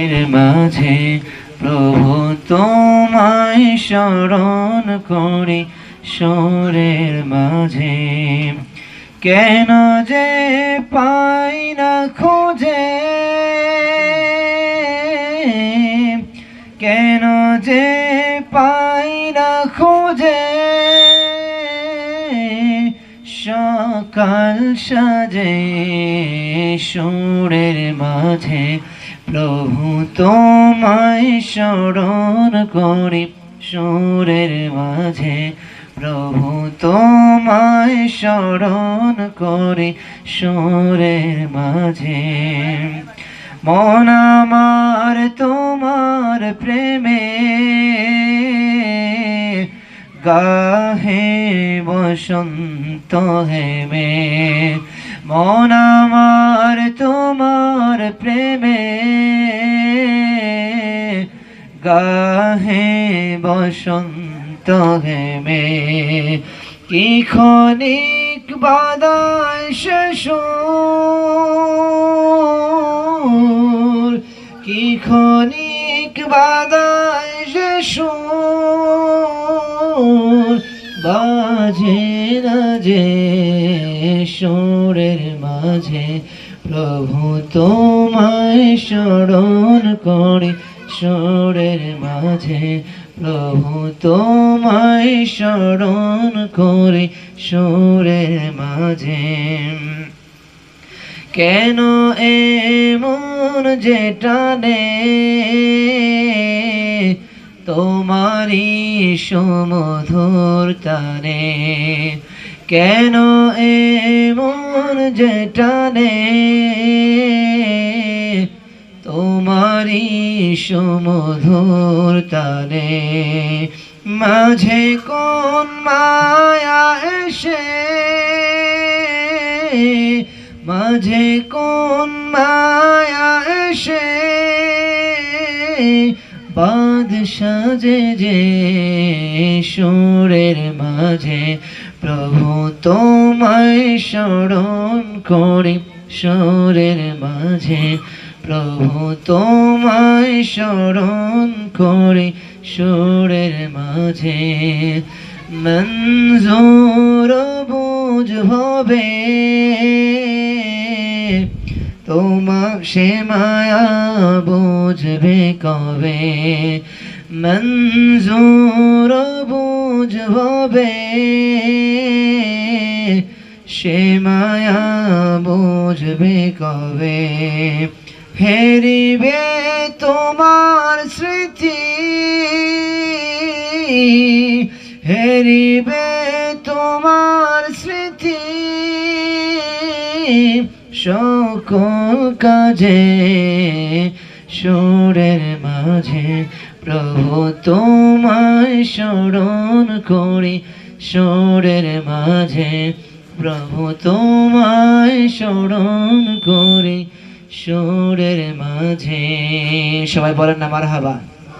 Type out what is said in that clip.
এর মাঝে, প্রভু তোমায় স্মরণ করি সুরের মাঝে। কেন যে পাই না খোঁজে, কেন যে পাই না খোঁজে, সকাল সাজে সুরের মাঝে। প্রভু তোমায় শরণ করি, সুরের মাঝে। প্রভু তোমায় শরণ করি, সুরের মাঝে। মন আমার তোমার প্রেমে। গাহে বসন্ত হেমে মন আমার তোমার প্রেমে। গাহে বসন্ত হেমে কি ক্ষণিক বাদায় কি ক্ষণিক বাদায় না যে সুরের মাঝে, প্রভু তোমায় স্মরণ করি। সুরের মাঝে, প্রভু তোমায় স্মরণ করি। সুরের মাঝে, কেন এমন যে টানে? তোমারই সমধুর টানে কেন এমন যে টানে? তোমারই সমধুর টানে মাঝে কোন মায়া এসে? মাঝে কোন মায়া এসে? বাদ সাজে যে সুরের মাঝে, প্রভু তোমায় স্মরণ করি সুরের মাঝে, প্রভু তোমায় স্মরণ করি সুরের মাঝে। মঞ্জুর বুঝ হবে তোমার সে মায়া বুঝবে কবে? মঞ্জুর বুঝ হবে সে মায়া বুঝবে কবে? হেরিবে তোমার স্মৃতি। হেরিবে তোমার স্মৃতি। সকল কাজে সুরের মাঝে, প্রভু তোমায় স্মরণ করি। সুরের মাঝে, প্রভু তোমায় স্মরণ করি। সুরের মাঝে, সবাই বলেন না মার হাবা